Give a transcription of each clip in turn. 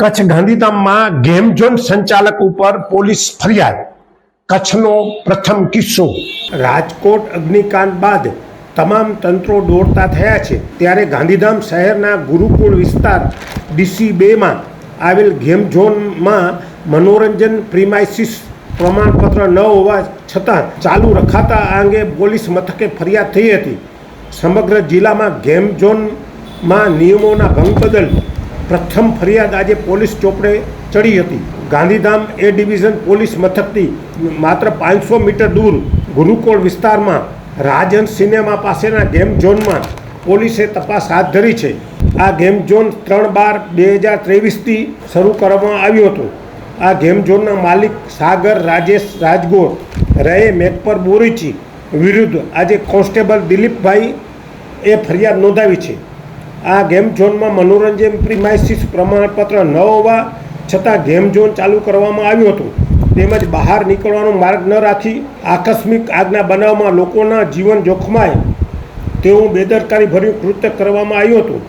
Kutch ગાંધીધામમાં game zone સંચાલક ઉપર પોલીસ ફરિયાદ. કચ્છનો પ્રથમ કિસ્સો. રાજકોટ અગ્નિકાંડ બાદ તમામ તંત્રો દોડતા થયા છે. ત્યારે ગાંધીધામ શહેરના ગુરુકુળ વિસ્તાર ડીસી બેમાં આવેલ ગેમ ઝોનમાં મનોરંજન પ્રિમાઇસિસ પ્રમાણપત્ર ન હોવા છતાં ચાલુ રખાતા આ અંગે પોલીસ મથકે ફરિયાદ થઈ હતી. સમગ્ર જિલ્લામાં ગેમ ઝોનમાં નિયમોના ભંગ બદલ પ્રથમ ફરિયાદ આજે પોલીસ ચોપડે ચડી હતી. ગાંધીધામ એ ડિવિઝન પોલીસ મથકથી માત્ર પાંચસો મીટર દૂર ગુરુકુળ વિસ્તારમાં રાજન સિનેમા પાસેના ગેમ ઝોનમાં પોલીસે તપાસ હાથ ધરી છે. આ ગેમ ઝોન ત્રણ બાર બે હજાર ત્રેવીસથી શરૂ કરવામાં આવ્યું હતું. આ ગેમ ઝોનના માલિક સાગર રાજેશ રાજગોર રહે મેકપર બોરીચી વિરુદ્ધ આજે કોન્સ્ટેબલ દિલીપભાઈ એ ફરિયાદ નોંધાવી છે. આ ગેમ ઝોનમાં મનોરંજન પ્રિમાઇસીસ પ્રમાણપત્ર ન હોવા છતાં ગેમ ઝોન ચાલુ કરવામાં આવ્યું હતું. તેમજ બહાર નીકળવાનો માર્ગ ન રાખી આકસ્મિક આગના બનાવમાં લોકોના જીવન જોખમાય તેવું બેદરકારી ભર્યું કૃત્ય કરવામાં આવ્યું હતું.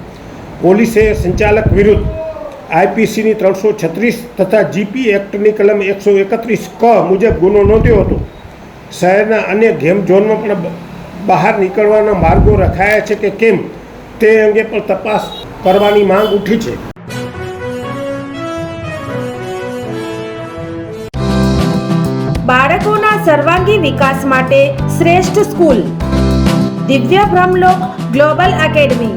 પોલીસે સંચાલક વિરુદ્ધ આઈપીસીની ત્રણસો છત્રીસ તથા જીપી એક્ટની કલમ એકસો એકત્રીસ ક મુજબ ગુનો નોંધ્યો હતો. શહેરના અન્ય ગેમ ઝોનમાં પણ બહાર નીકળવાના માર્ગો રખાયા છે કે કેમ? તે અંગે પણ તપાસ કરવાની માંગ ઉઠી છે. બાળકોના સર્વાંગી વિકાસ માટે શ્રેષ્ઠ સ્કૂલ. દિવ્ય બ્રહ્મલોક ગ્લોબલ એકેડમી.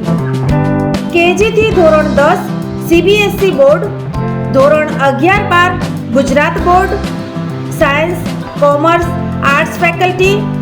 કેજીથી ધોરણ દસ, સીબીએસઈ બોર્ડ. ધોરણ અગિયાર બાર, Gujarat board. Science, commerce, arts faculty.